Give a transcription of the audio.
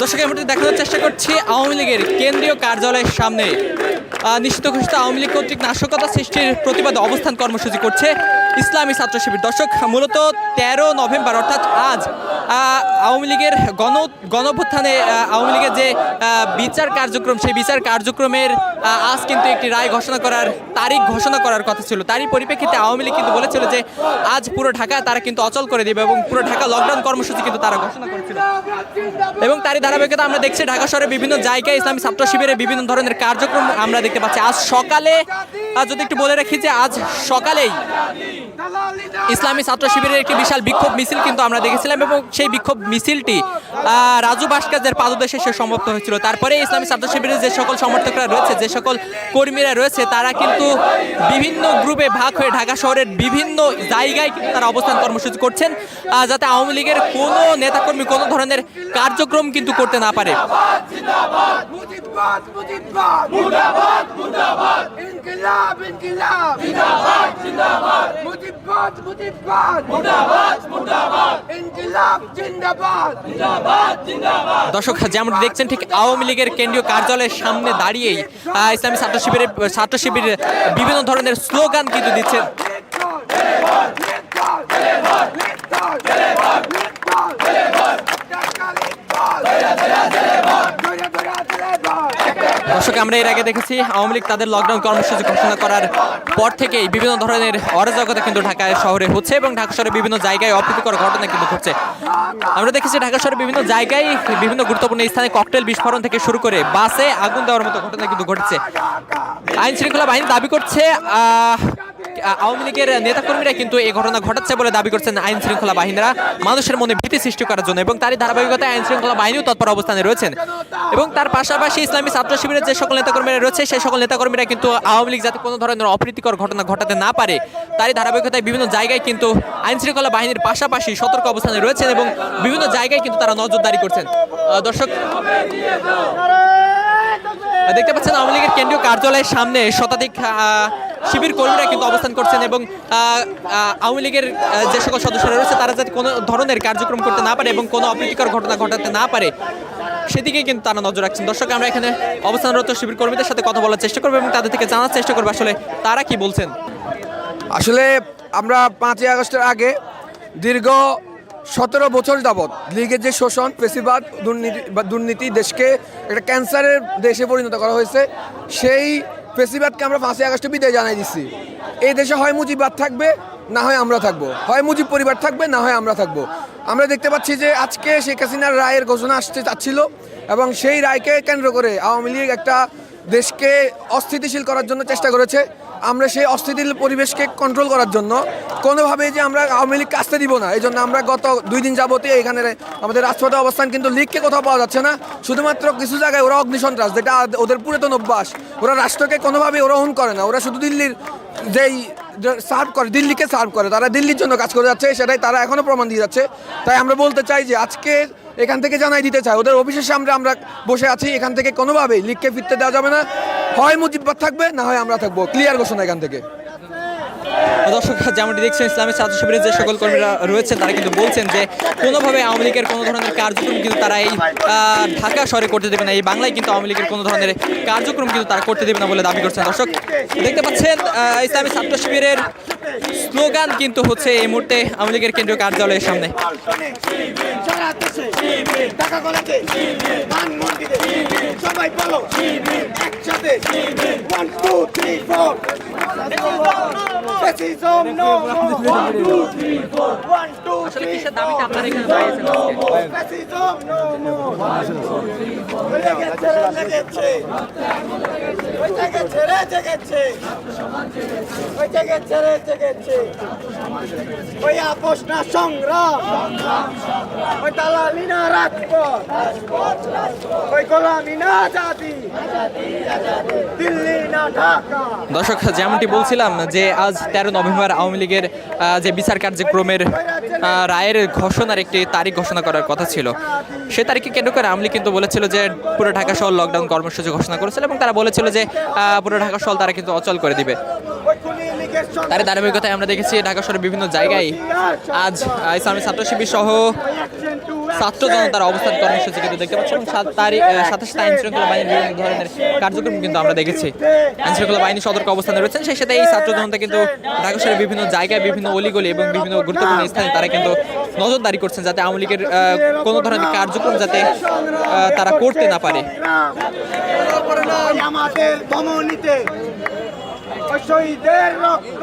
দর্শক এই দেখানোর চেষ্টা করছি আওয়ামী লীগের কেন্দ্রীয় কার্যালয়ের সামনে। নিশ্চিত ঘোষিত আওয়ামী লীগ কর্তৃক নাশকতা সৃষ্টির প্রতিবাদে অবস্থান কর্মসূচি করছে ইসলামী ছাত্র শিবির দর্শক, মূলত তেরো নভেম্বর, অর্থাৎ আজ আওয়ামী লীগের গণ, গণভ্যুত্থানে আওয়ামী লীগের যে বিচার কার্যক্রম, সেই বিচার কার্যক্রমের আজ কিন্তু একটি রায় ঘোষণা করার, তারিখ ঘোষণা করার কথা ছিল। তারই পরিপ্রেক্ষিতে আওয়ামী লীগ কিন্তু বলেছিল যে, আজ পুরো ঢাকা তারা কিন্তু অচল করে দেবে এবং পুরো ঢাকা লকডাউন কর্মসূচি কিন্তু তারা ঘোষণা করেছিল। এবং তারই ধারাবাহিকতা আমরা দেখছি, ঢাকা শহরের বিভিন্ন জায়গায় ইসলামী ছাত্র শিবিরের বিভিন্ন ধরনের কার্যক্রম আমরা দেখতে পাচ্ছি। আজ সকালে যদি একটু বলে রাখি যে, আজ সকালেই ইসলামী ছাত্র শিবিরের একটি বিশাল বিক্ষোভ মিছিল কিন্তু আমরা দেখেছিলাম এবং সেই বিক্ষোভ মিছিলটি রাজু ভাস্কাজের পাদদেশে সে সমাপ্ত হয়েছিল তারপরে ইসলামী ছাত্র শিবিরের যে সকল সমর্থকরা রয়েছে যে সকল কর্মীরা রয়েছে তারা কিন্তু বিভিন্ন গ্রুপে ভাগ হয়ে ঢাকা শহরের বিভিন্ন জায়গায় কিন্তু তারা অবস্থান কর্মসূচি করছেন যাতে আওয়ামী লীগের কোনো নেতাকর্মী কোনো ধরনের কার্যক্রম কিন্তু করতে না পারে জিন্দাবাদ মুজিবাদ মুজিবাদ মুর্দাবাদ মুর্দাবাদ ইনকিলাব জিন্দাবাদ জিন্দাবাদ জিন্দাবাদ দর্শক যেমন দেখছেন ঠিক আওয়ামী লীগের কেন্দ্রীয় কার্যালয়ের সামনে দাঁড়িয়েই ইসলামী ছাত্র শিবিরের ছাত্র শিবির বিভিন্ন ধরনের স্লোগান কিন্তু দিচ্ছেন দর্শক, আমরা এর আগে দেখেছি আওয়ামী লীগ তাদের লকডাউন কর্মসূচি ঘোষণা করার পর থেকেই বিভিন্ন ধরনের অরাজকতা কিন্তু ঢাকায় শহরে হচ্ছে এবং ঢাকা শহরের বিভিন্ন জায়গায় অপ্রীতিকর ঘটনা কিন্তু ঘটছে। আমরা দেখেছি ঢাকা শহরের বিভিন্ন জায়গায় বিভিন্ন গুরুত্বপূর্ণ স্থানে ককটেল বিস্ফোরণ থেকে শুরু করে বাসে আগুন দেওয়ার মতো ঘটনা কিন্তু ঘটেছে। আইন শৃঙ্খলা বাহিনী দাবি করছে আওয়ামী লীগের নেতাকর্মীরা কিন্তু এই ঘটনা ঘটাচ্ছে বলে দাবি করছেন আইন শৃঙ্খলা বাহিনীরা। মানুষের মনে ভীতি সৃষ্টি করার জন্য এবং তারই ধারাবাহিকতায় আইন শৃঙ্খলা বাহিনীও তৎপর অবস্থানে রয়েছেন। এবং তার পাশাপাশি ইসলামী ছাত্র শিবিরের যে সকল নেতাকর্মীরা রয়েছে, সেই সকল নেতাকর্মীরা কিন্তু আওয়ামী লীগ যাতে কোনো ধরনের অপ্রীতিকর ঘটনা ঘটাতে না পারে, তারই ধারাবাহিকতায় বিভিন্ন জায়গায় কিন্তু আইন শৃঙ্খলা বাহিনীর পাশাপাশি সতর্ক অবস্থানে রয়েছেন এবং বিভিন্ন জায়গায় কিন্তু তারা নজরদারি করছেন। দর্শক, দেখতে পাচ্ছেন আওয়ামী লীগের কেন্দ্রীয় কার্যালয়ের সামনে শতাধিক শিবির কর্মীরা কিন্তু অবস্থান করছেন এবং আওয়ামী লীগের যে সকল সদস্যরা রয়েছে, তারা যাতে কোনো ধরনের কার্যক্রম করতে না পারে এবং কোনো অপ্রীতিকর ঘটনা ঘটাতে না পারে সেদিকে কিন্তু তারা নজর রাখছেন। দর্শক, আমরা এখানে অবস্থানরত শিবির কর্মীদের সাথে কথা বলার চেষ্টা করব এবং তাদের থেকে জানার চেষ্টা করব আসলে তারা কি বলছেন। আসলে আমরা পাঁচই আগস্টের আগে দীর্ঘ সতেরো বছর যাবৎ লীগের যে শোষণ পেশিবাদ দুর্নীতি দুর্নীতি দেশকে একটা ক্যান্সারের দেশে পরিণত করা হয়েছে, সেই পেশিবাদকে আমরা পাঁচই আগস্টে বিদায় জানাই দিচ্ছি এই দেশে হয় মুজিবাদ থাকবে, না হয় আমরা থাকব। হয় মুজিব পরিবার থাকবে, না হয় আমরা থাকব। আমরা দেখতে পাচ্ছি যে আজকে শেখ হাসিনার রায়ের ঘোষণা আসতে চাচ্ছিল এবং সেই রায়কে কেন্দ্র করে আওয়ামী লীগ একটা দেশকে অস্থিতিশীল করার জন্য চেষ্টা করেছে। আমরা সেই অস্থিতিশীল পরিবেশকে কন্ট্রোল করার জন্য কোনোভাবে যে আমরা আওয়ামী লীগকে আসতে দিব না। এই জন্য আমরা গত দুই দিন যাবতীয় এখানে আমাদের রাজপথে অবস্থান কিন্তু লীগকে কোথাও পাওয়া যাচ্ছে না। শুধুমাত্র কিছু জায়গায় ওরা অগ্নিসন্ত্রাস, যেটা ওদের পুরাতন অভ্যাস। ওরা রাষ্ট্রকে কোনোভাবেই ওরা করে না। ওরা শুধু দিল্লির যেই সার্ভ করে, দিল্লিকে সার্ভ করে। তারা দিল্লির জন্য কাজ করে যাচ্ছে, সেটাই তারা এখনও প্রমাণ দিয়ে যাচ্ছে। তাই আমরা বলতে চাই যে আজকে এখান থেকে জানাই দিতে চাই। ওদের অফিসের সামনে আমরা বসে আছি। এখান থেকে কোনোভাবেই লিগকে ফিরতে দেওয়া যাবে না। হয় মুজিব্বাদ থাকবে না হয় আমরা থাকব। ক্লিয়ার ঘোষণা এখান থেকে। দর্শক, যেমনটি দেখছেন, ইসলামী ছাত্র শিবিরের যে সকল কর্মীরা রয়েছেন, তারা কিন্তু বলছেন যে কোনোভাবে আওয়ামী লীগের কোনো ধরনের কার্যক্রম কিন্তু তারা এই ঢাকা শহরে করতে দেবে না, এই বাংলায় কিন্তু আওয়ামী লীগের কোনো ধরনের কার্যক্রম কিন্তু তারা করতে দেবে না বলে দাবি করছেন দর্শক। দেখতে পাচ্ছেন ইসলামী ছাত্র শিবিরের স্লোগান কিন্তু হচ্ছে এই মুহূর্তে আওয়ামী লীগের কেন্দ্রীয় কার্যালয়ের সামনে। সারা দেশে লেগেছে লেগেছে ওই জেগেছে রে জেগেছে ওই জেগেছে রে জেগেছে ওই আপোষ না সংগ্রাম। ওই দালালি না রাজপথ। ওই গোলামি না আজাদি। দিল্লি না ঢাকা। দর্শক যেমনটি বলছিলাম যে আজ তেরো নভেম্বর আওয়ামী লীগের যে বিচার কার্যক্রমের রায়ের ঘোষণার একটি তারিখ ঘোষণা করার কথা ছিল। সে তারিখে কেন্দ্র করে আওয়ামী লীগ কিন্তু বলেছিল যে পুরো ঢাকা শহর লকডাউন কর্মসূচি ঘোষণা করেছিল এবং তারা বলেছিল যে পুরো ঢাকা শহর তারা কিন্তু অচল করে দিবে। তার ধারাবাহিকতায় আমরা দেখেছি ঢাকা শহরের বিভিন্ন জায়গায় আজ ইসলামী ছাত্র শিবির সহ ছাত্র জনতার অবস্থান কর্মসূচি কিন্তু দেখতে পাচ্ছি এবং আহ, সাথে সাথে আইন শৃঙ্খলা বাহিনীর বিভিন্ন ধরনের কার্যক্রম কিন্তু আমরা দেখেছি। আইন শৃঙ্খলা বাহিনী সতর্ক অবস্থানে রয়েছেন। সেই সাথে এই ছাত্র জনতা কিন্তু ঢাকা শহরের বিভিন্ন জায়গায় বিভিন্ন অলিগলি এবং বিভিন্ন গুরুত্বপূর্ণ স্থানে তারা কিন্তু নজরদারি করছেন যাতে আওয়ামী লীগের কোনো ধরনের কার্যক্রম যাতে তারা করতে না পারে। শহীদের রক্ত।